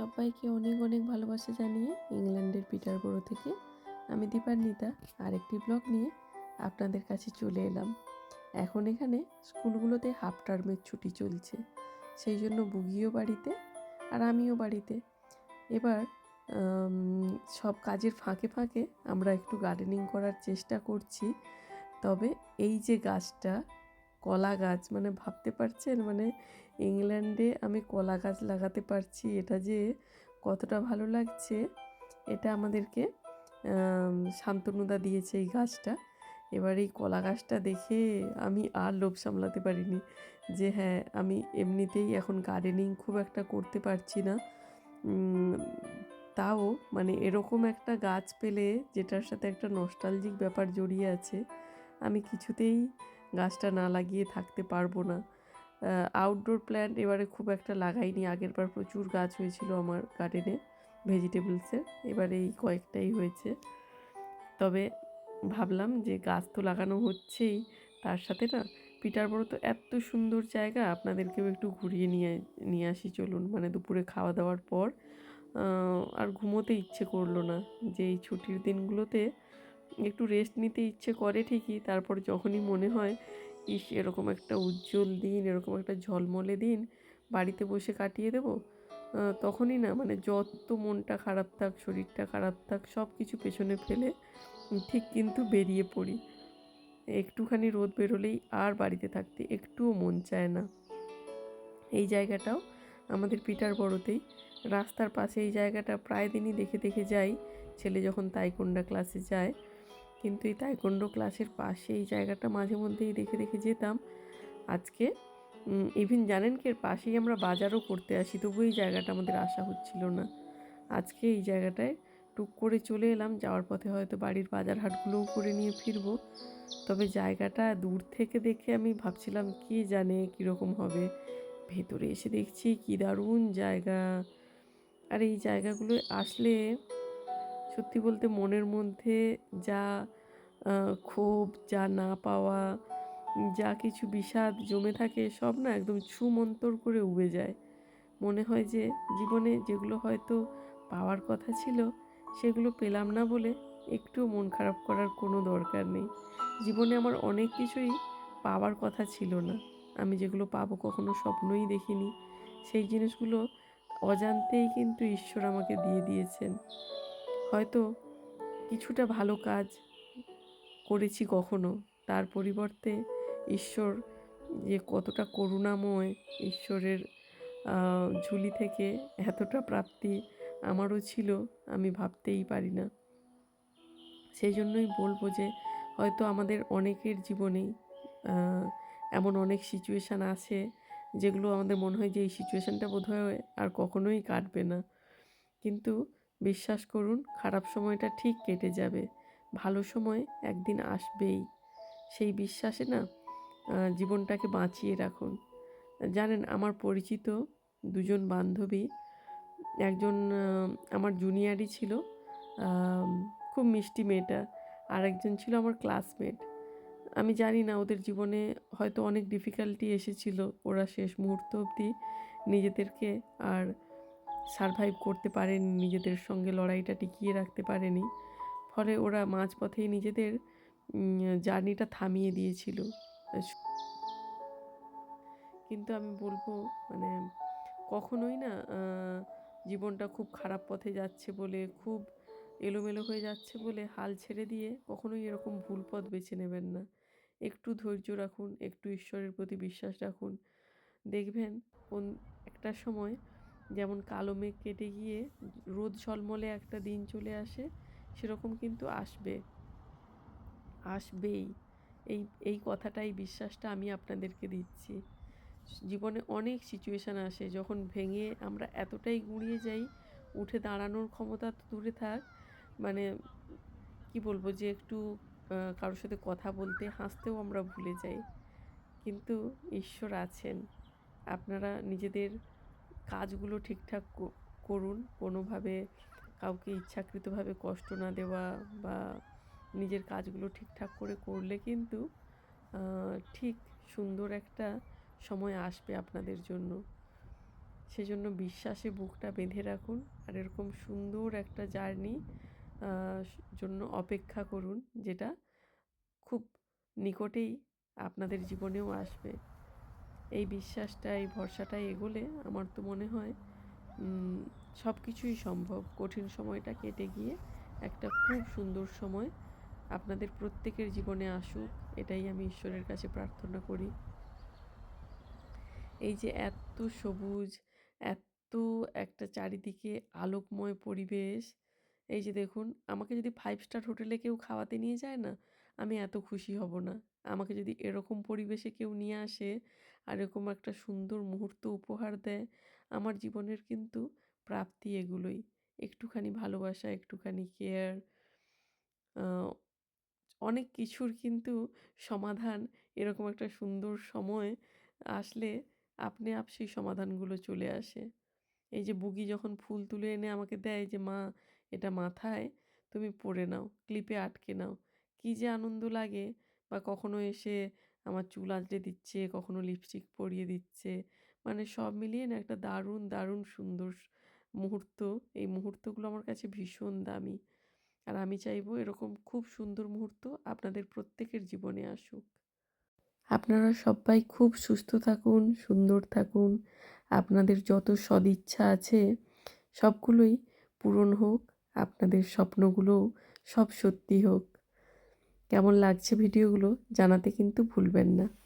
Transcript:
সবাইকে অনেক অনেক ভালোবাসা জানিয়ে ইংল্যান্ডের পিটারবরো থেকে আমি দীপান্বিতা আরেকটি ব্লগ নিয়ে আপনাদের কাছে চলে এলাম। এখন এখানে স্কুলগুলোতে হাফ টার্মের ছুটি চলছে। সেই জন্য বুগিও বাড়িতে আর আমিও বাড়িতে। এবার সব কাজের ফাঁকে ফাঁকে আমরা একটু গার্ডেনিং করার চেষ্টা করছি। তবে এই যে গাছটা কলা গাছ মানে ভাবতে পারছেন? মানে ইংল্যান্ডে আমি কলা গাছ লাগাতে পারছি। এটা যে কতটা ভালো লাগছে এটা আমাদেরকে আম, শান্তনুদা দিয়েছে এই গাছটা। এবার এই কলা গাছটা দেখে আমি আর লোভ সামলাতে পারিনি যে হ্যাঁ আমি এমনিতেই এখন গার্ডেনিং খুব একটা করতে পারছি না। তাও মানে এরকম একটা গাছ পেলে যেটার সাথে একটা নস্টালজিক ব্যাপার জড়িয়ে আছে আমি কিছুতেই গাছটা না লাগিয়ে থাকতে পারব না। আউটডোর প্ল্যান্ট এবারে খুব একটা লাগাইনি। আগের বার প্রচুর গাছ হয়েছিল আমার গার্ডেনে ভেজিটেবলসের এবারে এই কয়েকটাই হয়েছে। তবে ভাবলাম যে গাছ তো লাগানো হচ্ছেই, তার সাথে না পিটারবড় তো এত সুন্দর জায়গা, আপনাদেরকেও একটু ঘুরিয়ে নিয়ে নিয়ে আসি, চলুন। মানে দুপুরে খাওয়া দাওয়ার পর আর ঘুমোতে ইচ্ছে করল না। যে এই ছুটির দিনগুলোতে একটু রেস্ট নিতে ইচ্ছে করে ঠিকই, তারপর যখনই মনে হয়, ইস, এরকম একটা উজ্জ্বল দিন, এরকম একটা ঝলমলে দিন, বাড়িতে বসে কাটিয়ে দেবো? তখনই না মানে যত মনটা খারাপ থাক, শরীরটা খারাপ থাক সব কিছু পেছনে ফেলে ঠিক কিন্তু বেরিয়ে পড়ি। একটুখানি রোদ বেরোলেই আর বাড়িতে থাকতে একটুও মন চায় না। এই জায়গাটাও আমাদের পিটার বড়তেই রাস্তার পাশে এই জায়গাটা প্রায় দিনই দেখে দেখে যাই। ছেলে যখন তাইকোন্ডা ক্লাসে যায় কিন্তু এই তাইকোন্ডো ক্লাসের পাশে এই জায়গাটা মাঝে মধ্যেই দেখে দেখে যেতাম। আজকে ইভিন জানেন কি এর পাশেই আমরা বাজারও করতে আসি তবু এই জায়গাটা আমাদের আসা হচ্ছিল না। আজকে এই জায়গাটায় টুক করে চলে এলাম, যাওয়ার পথে হয়তো বাড়ির বাজার হাটগুলোও করে নিয়ে ফিরবো। তবে জায়গাটা দূর থেকে দেখে আমি ভাবছিলাম, কি জানে কীরকম হবে? ভেতরে এসে দেখছি কি দারুণ জায়গা। আর এই জায়গাগুলো আসলে সত্যি বলতে মনের মধ্যে যা ক্ষোভ যা না পাওয়া, যা কিছু বিষাদ জমে থাকে, সব না একদম ছুমন্তর করে উবে যায়। মনে হয় যে জীবনে যেগুলো হয়তো পাওয়ার কথা ছিল, সেগুলো পেলাম না বলে একটু মন খারাপ করার কোনো দরকার নেই। জীবনে আমার অনেক কিছুই পাওয়ার কথা ছিল না। আমি যেগুলো পাবো কখনো স্বপ্নই দেখিনি। সেই জিনিসগুলো অজান্তেই কিন্তু ঈশ্বর আমাকে দিয়ে দিয়েছেন। হয়তো কিছুটা ভালো কাজ করেছি কখনো। তার পরিবর্তে ঈশ্বর যে কতটা করুণাময় ঈশ্বরের ঝুলি থেকে এতটা প্রাপ্তি আমারও ছিল, আমি ভাবতেই পারি না। সেই জন্যই বলব যে, হয়তো আমাদের অনেকের জীবনেই এমন অনেক সিচুয়েশান আছে, যেগুলো আমাদের মনে হয় যে, এই সিচুয়েশানটা বোধহয় আর কখনোই কাটবে না। কিন্তু বিশ্বাস করুন, খারাপ সময়টা ঠিক কেটে যাবে। ভালো সময় একদিন আসবেই। সেই বিশ্বাসে না জীবনটাকে বাঁচিয়ে রাখুন। জানেন, আমার পরিচিত দুজন বান্ধবী, একজন আমার জুনিয়রই ছিল খুব মিষ্টি মেয়েটা আর একজন ছিল আমার ক্লাসমেট আমি জানি না, ওদের জীবনে হয়তো অনেক ডিফিকাল্টি এসেছিল, ওরা শেষ মুহূর্ত অবধি নিজেদেরকে আর সারভাইভ করতে পারেনি, নিজেদের সঙ্গে লড়াইটা টিকিয়ে রাখতে পারেনি। ফলে ওরা মাঝপথেই নিজেদের জার্নিটা থামিয়ে দিয়েছিল। কিন্তু আমি বলব মানে কখনোই না জীবনটা খুব খারাপ পথে যাচ্ছে বলে, খুব এলোমেলো হয়ে যাচ্ছে বলে হাল ছেড়ে দিয়ে কখনোই এরকম ভুল পথ বেছে নেবেন না। একটু ধৈর্য রাখুন, একটু ঈশ্বরের প্রতি বিশ্বাস রাখুন। দেখবেন কোন একটা সময় যেমন কালো মেঘ কেটে গিয়ে রোদ ঝলমলে একটা দিন চলে আসে সেরকম কিন্তু আসবে। আসবেই। এই এই কথাটাই বিশ্বাসটা আমি আপনাদেরকে দিচ্ছি। জীবনে অনেক সিচুয়েশান আসে, যখন ভেঙে আমরা এতটাই গুঁড়িয়ে যাই, উঠে দাঁড়ানোর ক্ষমতা তো দূরে থাক। মানে কি বলব যে একটু কারোর সাথে কথা বলতে, হাসতেও আমরা ভুলে যাই। কিন্তু ঈশ্বর আছেন। আপনারা নিজেদের কাজগুলো ঠিকঠাক করুন। কোনোভাবে কাউকে ইচ্ছাকৃতভাবে কষ্ট না দেওয়া বা নিজের কাজগুলো ঠিকঠাক করে করলে কিন্তু ঠিক সুন্দর একটা সময় আসবে আপনাদের জন্য। সেজন্য বিশ্বাসে বুকটা বেঁধে রাখুন আর এরকম সুন্দর একটা জার্নি জন্য অপেক্ষা করুন যেটা খুব নিকটেই আপনাদের জীবনেও আসবে। এই বিশ্বাসটা এই ভরসাটা এগোলে আমার তো মনে হয় সব কিছুই সম্ভব। কঠিন সময়টা কেটে গিয়ে একটা খুব সুন্দর সময় আপনাদের প্রত্যেকের জীবনে আসুক, এটাই আমি ঈশ্বরের কাছে প্রার্থনা করি। এই যে এত সবুজ, এত একটা চারিদিকে আলোকময় পরিবেশ, এই যে দেখুন, আমাকে যদি ফাইভ স্টার হোটেলে কেউ খাওয়াতে নিয়ে যায় না, আমি এত খুশি হব না। আমাকে যদি এরকম পরিবেশে কেউ নিয়ে আসে, আর এরকম একটা সুন্দর মুহূর্ত উপহার দেয় আমার জীবনের কিন্তু প্রাপ্তি এগুলোই। একটুখানি ভালোবাসা, একটুখানি কেয়ার অনেক কিছুর কিন্তু সমাধান। এরকম একটা সুন্দর সময় আসলে আপনি আপ সেই সমাধানগুলো চলে আসে। এই যে বুগি যখন ফুল তুলে এনে আমাকে দেয় যে, মা, এটা মাথায়, তুমি পরে নাও ক্লিপে আটকে নাও। কী যে আনন্দ লাগে। বা কখনো এসে আমার চুল আঁচড়ে দিচ্ছে, কখনো লিপস্টিক পরিয়ে দিচ্ছে। মানে সব মিলিয়ে না একটা দারুণ দারুণ সুন্দর মুহূর্ত। এই মুহূর্তগুলো আমার কাছে ভীষণ দামি। আর আমি চাইব এরকম খুব সুন্দর মুহূর্ত আপনাদের প্রত্যেকের জীবনে আসুক। আপনারা সবাই খুব সুস্থ থাকুন, সুন্দর থাকুন। আপনাদের যত সদিচ্ছা আছে, সবগুলোই পূরণ হোক, আপনাদের স্বপ্নগুলোও সব সত্যি হোক। কেমন লাগছে ভিডিওগুলো জানাতে কিন্তু ভুলবেন না।